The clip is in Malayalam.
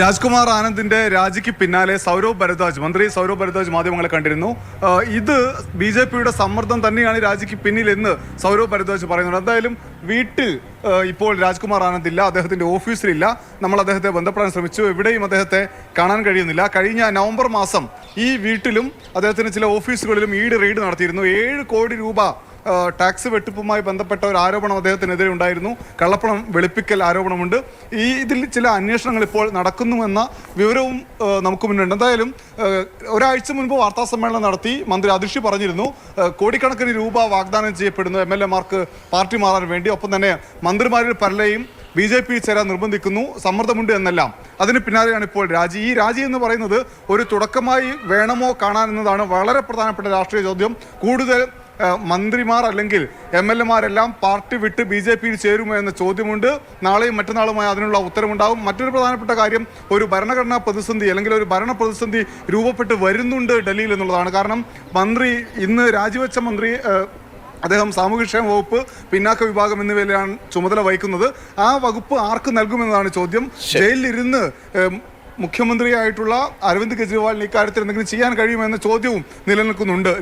രാജ്കുമാർ ആനന്ദിന്റെ രാജിക്ക് പിന്നാലെ സൗരവ് ഭരദ്വാജ് മന്ത്രി സൗരവ് ഭരദ്വാജ് മാധ്യമങ്ങളെ കണ്ടിരുന്നു. ഇത് ബി ജെ പിയുടെ സമ്മർദ്ദം തന്നെയാണ് രാജിക്ക് പിന്നിലെന്ന് സൗരവ് ഭരദ്വാജ് പറയുന്നുണ്ട്. എന്തായാലും വീട്ടിൽ ഇപ്പോൾ രാജ്കുമാർ ആനന്ദ് ഇല്ല അദ്ദേഹത്തിന്റെ ഓഫീസിലില്ല. നമ്മൾ അദ്ദേഹത്തെ ബന്ധപ്പെടാൻ ശ്രമിച്ചു. എവിടെയും അദ്ദേഹത്തെ കാണാൻ കഴിയുന്നില്ല. കഴിഞ്ഞ നവംബർ മാസം ഈ വീട്ടിലും അദ്ദേഹത്തിന് ചില ഓഫീസുകളിലും ഈട് റെയ്ഡ് നടത്തിയിരുന്നു. ഏഴ് കോടി രൂപ ടാക്സ് വെട്ടിപ്പുമായി ബന്ധപ്പെട്ട ഒരു ആരോപണം അദ്ദേഹത്തിനെതിരെ ഉണ്ടായിരുന്നു. കള്ളപ്പണം വെളുപ്പിക്കൽ ആരോപണമുണ്ട്. ഈ ഇതിൽ ചില അന്വേഷണങ്ങൾ ഇപ്പോൾ നടക്കുന്നുവെന്ന വിവരവും നമുക്ക് മുന്നുണ്ട് എന്തായാലും ഒരാഴ്ച മുൻപ് വാർത്താ സമ്മേളനം നടത്തി മന്ത്രി അതിഷി പറഞ്ഞിരുന്നു. കോടിക്കണക്കിന് രൂപ വാഗ്ദാനം ചെയ്യപ്പെടുന്നു. എം എൽ എമാർക്ക് പാർട്ടി മാറാൻ വേണ്ടി. ഒപ്പം തന്നെ മന്ത്രിമാരിൽ പലരെയും ബി ജെ പി ചേരാൻ നിർബന്ധിക്കുന്നു. സമ്മർദ്ദമുണ്ട് എന്നെല്ലാം. അതിന് പിന്നാലെയാണ് ഇപ്പോൾ രാജി. ഈ രാജി എന്ന് പറയുന്നത് ഒരു തുടക്കമായി വേണമോ കാണാൻ എന്നതാണ് വളരെ പ്രധാനപ്പെട്ട രാഷ്ട്രീയ ചോദ്യം. കൂടുതൽ മന്ത്രിമാർ അല്ലെങ്കിൽ എം എൽ എമാരെല്ലാം പാർട്ടി വിട്ട് ബി ജെ പിയിൽ ചേരുമോ എന്ന ചോദ്യമുണ്ട്. നാളെയും മറ്റന്നാളുമായി അതിനുള്ള ഉത്തരവുണ്ടാവും മറ്റൊരു പ്രധാനപ്പെട്ട കാര്യം ഒരു ഭരണഘടനാ പ്രതിസന്ധി അല്ലെങ്കിൽ ഒരു ഭരണ പ്രതിസന്ധി രൂപപ്പെട്ട് വരുന്നുണ്ട് ഡൽഹിയിൽ എന്നുള്ളതാണ്. കാരണം മന്ത്രി ഇന്ന് രാജിവെച്ച മന്ത്രി അദ്ദേഹം സാമൂഹ്യക്ഷേമ വകുപ്പ് പിന്നാക്ക വിഭാഗം എന്നിവയിലാണ് ചുമതല വഹിക്കുന്നത്. ആ വകുപ്പ് ആർക്ക് നൽകുമെന്നതാണ് ചോദ്യം. ജയിലിലിരുന്ന് മുഖ്യമന്ത്രിയായിട്ടുള്ള അരവിന്ദ് കെജ്രിവാളിന് ഇക്കാര്യത്തിൽ എന്തെങ്കിലും ചെയ്യാൻ കഴിയുമെന്ന ചോദ്യവും നിലനിൽക്കുന്നുണ്ട്.